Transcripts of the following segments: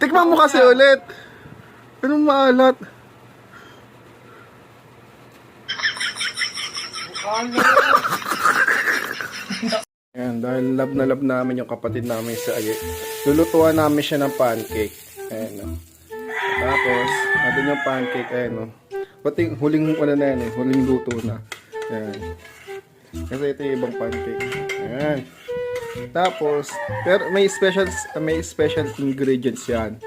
Tikman mo kasi ulit. Anong maalat? Ayan, dahil love na love namin yung kapatid namin sa Aye. Lulutuan namin siya ng pancake. Ayan, no. Tapos, natin yung pancake, ayan, no. Pati huling, ano na yan, eh, huling luto na. Ayan. Kasi ito yung ibang pancake. Ayan. Tapos, pero may special, may special ingredients yan.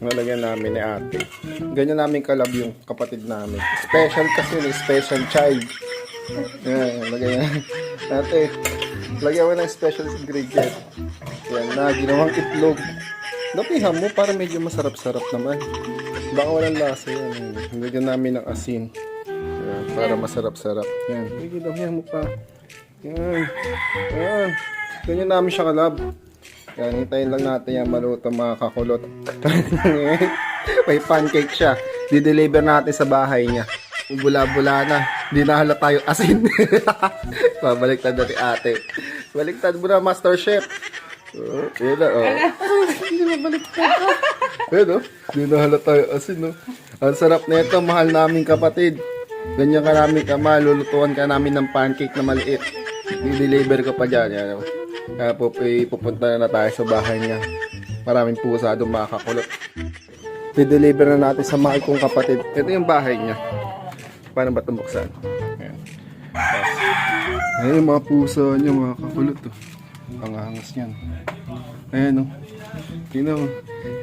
Nalagyan namin ni ate. Ganyan namin kalab yung kapatid namin. Special kasi eh, special child. Yan, lagyan na. Ate, lagyan mo ng special ingredient. Yan na, ginawang itlog. Lapihan mo para medyo masarap-sarap naman. Baka walang lasa yan. Lagyan namin ng asin. Yan, para masarap-sarap. Yan, lapihan mo pa. Yan, yan. Ganyan namin siya kalab. Yan, hintayin lang natin yan maluto mga kakulot. May pancake siya. Di-deliver natin sa bahay niya. Bula-bula na. Di na halata yung asin. Babaliktad na ni ate. Baliktad mo na, Master Chef. Oh, yun na, oh. Hindi na baliktad. Yun, oh. Di na halata yung asin, oh. Ang sarap na ito, mahal naming kapatid. Ganyan ka namin kamahal, lulutuan ka namin ng pancake na maliit. Di-deliver ko pa dyan. Yan, oh. Kaya po, eh, na, tayo sa bahay niya. Maraming pusa doon makakakulot. I-deliver na natin sa mahal kong kapatid. Ito yung bahay niya. Paano ba tumuksan? Ayan. Tapos, Ayan yung mga pusa niya, mga kakulot. Oh. Ang angas niyan. Ayan o. Oh. Sino?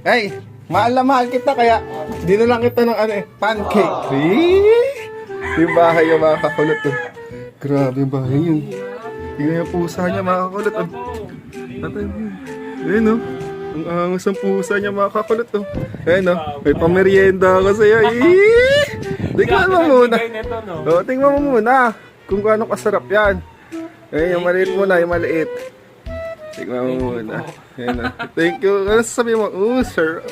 Ay! Mahal na mahal kita kaya dino lang kita ng ano eh, pancake. Eh? Yung bahay yung mga kakulot. Oh. Grabe yung bahay yun. Tingnan yung pusa niya mga kakulot. Oh. Tatay, Ayan o. Ang angas ng pusa niya mga kakulot. Oh. Ayan o. May pamerienda ako sa'yo. Tingnan mo muna. Oo, tingnan mo muna kung gaano kasarap yan. Eh, yung maliit muna, yung maliit. Tingnan mo muna. Yan na. Thank you. Ano sasabihin mo? Oo, sir.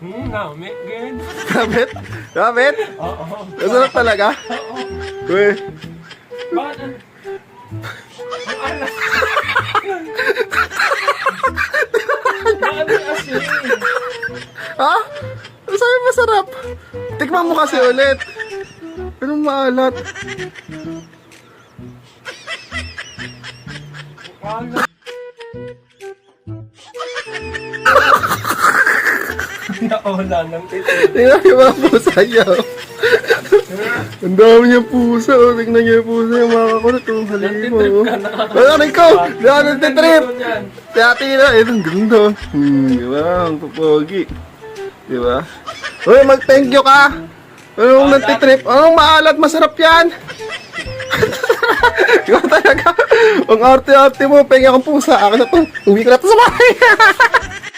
Hmm, may ganyan. Kabit? Kabit? Oo. Masarap talaga? Uy, Bakit? Asin? ha? Sabi masarap. Tikman mo kasi ulit. Anong maalat? Alas. Naola ng tito. Tingnan yung mga pusa niya. Oh. Ang dami niyang pusa. Oh. Tingnan niyo yung pusa yung mga kakulot. Oh. Halimo. Oh. Ano ko? Di ako nagtitrip. Dati na, eh, ang ganda. Hmm, di ba? Ang pupogi. Di ba? Uy, mag-thank you ka. Anong nagtitrip? Anong maalat? Masarap yan. Ikaw talaga. Ang arte-arte mo. Pengi akong pusa. Ako na to. Uwi ka na to sa bahay.